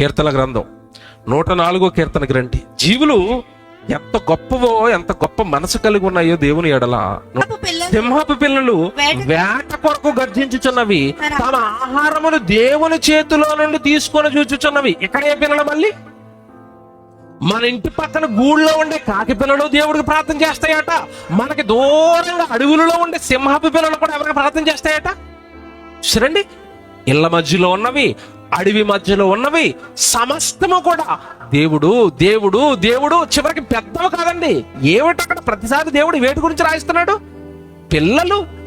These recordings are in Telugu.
కీర్తన గ్రంథం. నూట నాలుగో కీర్తన గ్రంథి. జీవులు ఎంత గొప్పవో ఎంత గొప్ప మనసు కలిగి ఉన్నాయో దేవుని ఎడల సింహపు పిల్లలు వేట- కొరకు గర్జించుచున్నవి. తమ ఆహారమును దేవుని చేతిలో నుండి తీసుకొని చూచుచున్నవి. ఇక్కడ ఏ పిల్లలు మళ్ళీ? మన ఇంటి పక్కన గూళ్ళో ఉండే కాకి పిల్లలు దేవుడికి ప్రార్థన చేస్తాయట. మనకి దూరంగా అడవులలో ఉండే సింహపు పిల్లలు కూడా ఎవరికి ప్రార్థన చేస్తాయట? చూడండి ఇళ్ళ మధ్యలో ఉన్నవి అడవి మధ్యలో ఉన్నవి సమస్తము కూడా దేవుడు దేవుడు దేవుడు చివరికి పెద్దవి కాదండి. ఏమిటి అక్కడ ప్రతిసారి దేవుడు వేటి గురించి రాయిస్తున్నాడు? పిల్లలు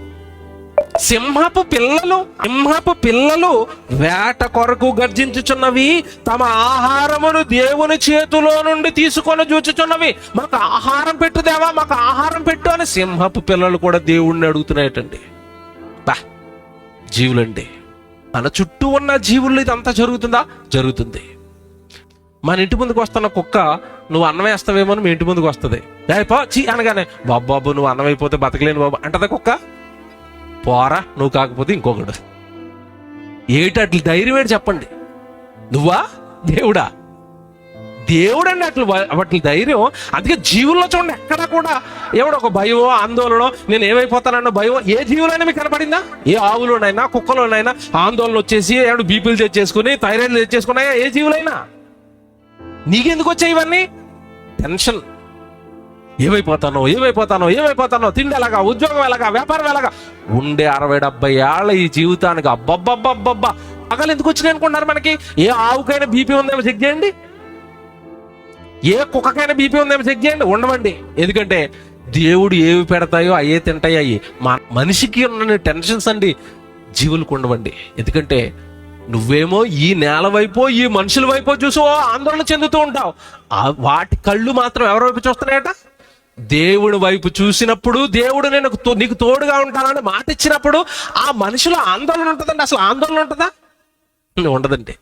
సింహపు పిల్లలు సింహపు పిల్లలు వేట కొరకు గర్జించుచున్నవి తమ ఆహారమును దేవుని చేతిలో నుండి తీసుకొని చూచుచున్నవి. మాకు ఆహారం పెట్టుదేవా మాకు ఆహారం పెట్టు అని సింహపు పిల్లలు కూడా దేవుణ్ణి అడుగుతున్నాయటండి. బా జీవులండి. మన చుట్టూ ఉన్న జీవుల్లో ఇదంతా జరుగుతుందా? జరుగుతుంది. మన ఇంటి ముందుకు వస్తున్న కుక్క నువ్వు అన్నం వేస్తావేమో అని మీ ఇంటి ముందుకు వస్తుంది. "ఏయ్ పో చీ అనగానే బాబు బాబు నువ్వు అన్నం అయిపోతే బతకలేను బాబు అంటదా కుక్క. పోరా నువ్వు కాకపోతే ఇంకొకడు. ఏటి అట్ల ధైర్యం ఏంటి చెప్పండి. నువ్వా? దేవుడా? దేవుడండి అట్లా వాటి ధైర్యం. అందుకే జీవుల్లో చూడండి ఎక్కడా కూడా ఎవడో ఒక భయమో ఆందోళన నేను ఏమైపోతానన్న భయమో ఏ జీవులైనా మీకు కనపడిందా? ఏ ఆవులోనైనా కుక్కలోనైనా ఆందోళన వచ్చేసి ఏడు బీపీలు తెచ్చేసుకుని థైరాయిడ్ తెచ్చేసుకున్నాయా? ఏ జీవులైనా? నీకెందుకు వచ్చాయి ఇవన్నీ? టెన్షన్. ఏమైపోతానో ఏమైపోతానో ఏమైపోతానో తిండి ఎలాగా ఉద్యోగం ఎలాగా వ్యాపారం ఎలాగా? ఉండే అరవై డెబ్బై ఏళ్ళ ఈ జీవితానికి అబ్బబ్బబ్బబ్బబ్బా. పగలు ఎందుకు వచ్చినాయి అనుకుంటున్నారు మనకి? ఏ ఆవుకైనా బీపీ ఉందేమో చెక్ చేయండి. ఏ కుక్కకైనా బీపీ ఉందేమో చెక్ చేయండి ఉండవండి. ఎందుకంటే దేవుడు ఏవి పెడతాయో అయ్యే తింటాయి అయ్యి. మా మనిషికి ఉన్న టెన్షన్స్ అండి జీవులకు ఉండవండి. ఎందుకంటే నువ్వేమో ఈ నేల వైపు ఈ మనుషుల వైపు చూసి ఓ ఆందోళన చెందుతూ ఉంటావు. ఆ వాటి కళ్ళు మాత్రం ఎవరి వైపు చూస్తున్నాయట? దేవుడి వైపు చూసినప్పుడు దేవుడు నేను తో- నీకు తోడుగా ఉంటానని మాట ఇచ్చినప్పుడు ఆ మనిషిలో ఆందోళన ఉంటుందండి. అసలు ఆందోళన ఉంటుందా? ఉండదండి.